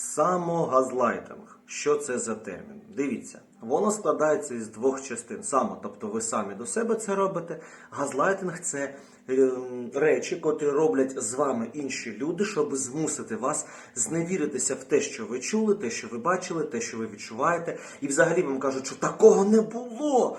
Самогазлайтинг. Що це за термін? Дивіться, воно складається із двох частин. Само, тобто ви самі до себе це робите. Газлайтинг це ем, речі, котрі роблять з вами інші люди, щоб змусити вас зневіритися в те, що ви чули, те, що ви бачили, те, що ви відчуваєте. І взагалі вам кажуть, що такого не було.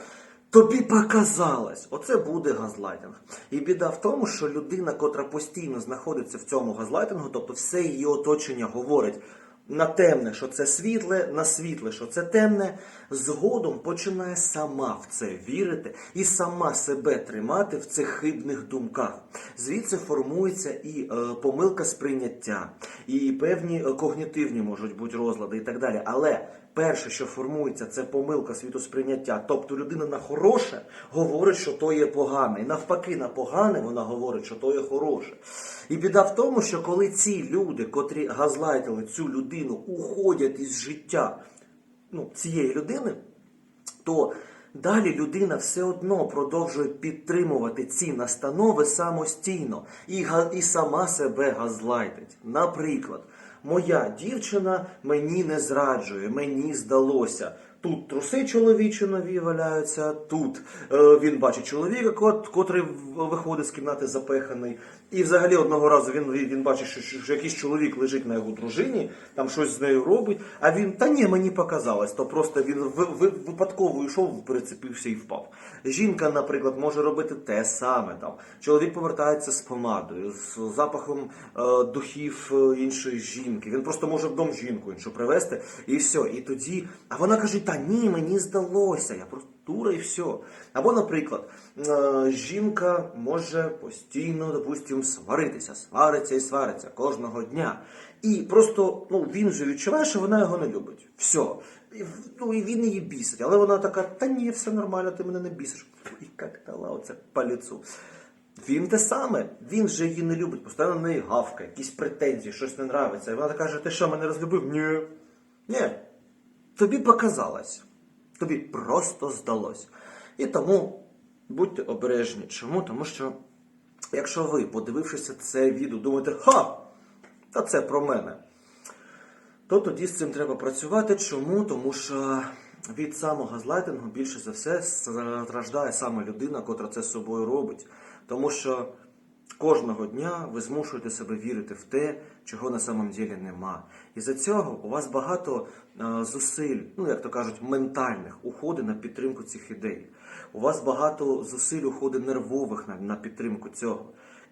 Тобі показалось, оце буде газлайтинг. І біда в тому, що людина, котра постійно знаходиться в цьому газлайтингу, тобто все її оточення говорить на темне, що це світле, на світле, що це темне, згодом починає сама в це вірити і сама себе тримати в цих хибних думках. Звідси формується і е, помилка сприйняття, і певні е, когнітивні можуть бути розлади і так далі. Але перше, що формується, це помилка світосприйняття. Тобто людина на хороше говорить, що то є погане. І навпаки, на погане вона говорить, що то є хороше. І біда в тому, що коли ці люди, котрі газлайтили цю людину, уходять із життя ну, цієї людини, то далі людина все одно продовжує підтримувати ці настанови самостійно і, і сама себе газлайтить. Наприклад, моя дівчина мені не зраджує, мені здалося. Тут труси чоловічі нові валяються, тут е, він бачить чоловіка, кот- котрий виходить з кімнати запеханий. І взагалі одного разу він, він бачить, що, що якийсь чоловік лежить на його дружині, там щось з нею робить, а він, та ні, мені показалось, то просто він ви, ви, випадково йшов, перецепився і впав. Жінка, наприклад, може робити те саме. Там. Чоловік повертається з помадою, з запахом е, духів е, іншої жінки. Він просто може в дом жінку іншу привезти, і все. І тоді, а вона каже, та ні, мені здалося, я просто дура і все. Або, наприклад, е, жінка може постійно, допустимо, сваритися, свариться і свариться кожного дня. І просто ну, він вже відчуває, що вона його не любить. Все. Ну, і він її бісить. Але вона така, та ні, все нормально, ти мене не бісиш. І як дала оце по лицу. Він те саме, він же її не любить, постійно на неї гавка, якісь претензії, щось не нравиться. І вона каже, ти що, мене розлюбив? Ні. Ні. Тобі показалось. Тобі просто здалось. І тому будьте обережні. Чому? Тому що, якщо ви, подивившися це відео, думаєте, ха! Та це про мене. То тоді з цим треба працювати. Чому? Тому що від самого газлайтингу більше за все страждає саме людина, котра це з собою робить. Тому що кожного дня ви змушуєте себе вірити в те, чого на самом ділі нема. І за цього у вас багато е, зусиль, ну як то кажуть, ментальних уходить на підтримку цих ідей. У вас багато зусиль уходить нервових на, на підтримку цього.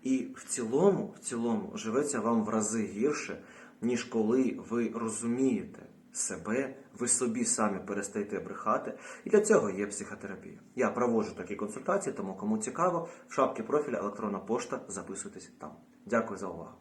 І в цілому, в цілому живеться вам в рази гірше, ніж коли ви розумієте себе, ви собі самі перестаєте брехати. І для цього є психотерапія. Я проводжу такі консультації, тому кому цікаво, в шапці профіля електронна пошта, записуйтесь там. Дякую за увагу.